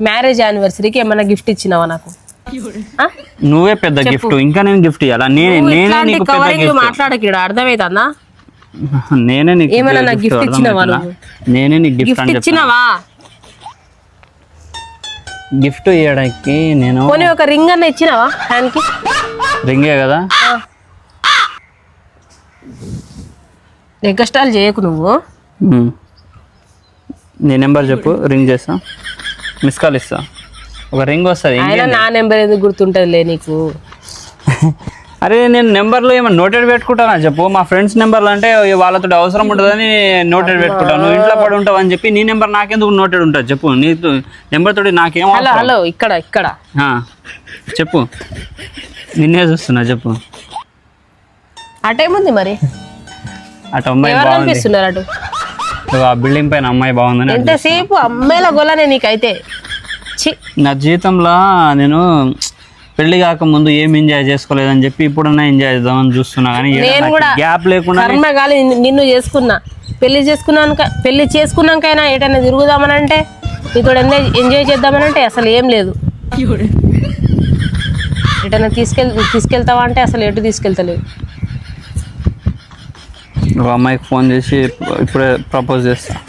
Marriage యానివర్సరీకి ఏమన్నా gift ఇచ్చినావా నాకు? నువ్వే పెద్ద గిఫ్ట్ ఇంకా నేను గిఫ్ట్ ఇవ్వాలా నేనే నేనే నీకు పెద్ద గిఫ్ట్. మాట్లాడకీడ అర్థమవుతుందా నేనే నీకు ఏమన్నా నాకు gift ఇచ్చినావా? నేనే నీకు గిఫ్ట్ గిఫ్ట్ ఇచ్చినావా? గిఫ్ట్ ఇవ్వడానికి నేను పోనీ ఒక రింగ్ అన్న ఇచ్చినావా హ్యాండ్కి రింగే కదా? కష్టాలు చేయకు నువ్వు. నీ నెంబర్ చెప్పు రింగ్ చేస్తా. మిస్ కాల్ ఇస్తా. ఒక రింగ్ వస్తుంది ఆయన నా నెంబర్ ఎందుకు గుర్తుంటదిలే నీకు? అరే నేను నెంబర్లో ఏమైనా నోటెడ్ పెట్టుకుంటానా చెప్పు? మా ఫ్రెండ్స్ నెంబర్లు అంటే వాళ్ళతో అవసరం ఉంటుందని నోటెడ్ పెట్టుకుంటాను నువ్వు ఇంట్లో పడి ఉంటావు అని చెప్పి నీ నెంబర్ నాకెందుకు నోటెడ్ ఉంటుంది చెప్పు? నీ నెంబర్ తోటి నాకేం హలో? హలో ఇక్కడ ఇక్కడ. ఆ, చెప్పు. నిన్నే చూస్తున్నా చెప్పు. అటేముంది మరి? అటు అమ్మాయి కనిపిస్తున్నారు అటు? ఆ బిల్డింగ్ పైన అమ్మాయి బాగుందని అటు ఎంతసేపు అమ్మాయిల గొల్లనే నీకైతే? చి నా జీవితంలో నేను పెళ్ళి కాక ముందు ఏం ఎంజాయ్ చేసుకోలేదని చెప్పి ఇప్పుడన్నా ఎంజాయ్ చేద్దామని చూస్తున్నా కానీ నేను కూడా గ్యాప్ లేకుండా కర్మ గాలి నిన్ను చేసుకున్నా. పెళ్ళి చేసుకున్నాక పెళ్ళి చేసుకున్నాకైనా ఏటైనా తిరుగుదామని అంటే నీతో ఎంజాయ్ ఎంజాయ్ చేద్దామని అంటే అసలు ఏం లేదు. ఎటైనా తీసుకెళ్ తీసుకెళ్తావా అంటే అసలు ఎటు తీసుకెళ్తలేదు. V-am mai fond și propozez asta.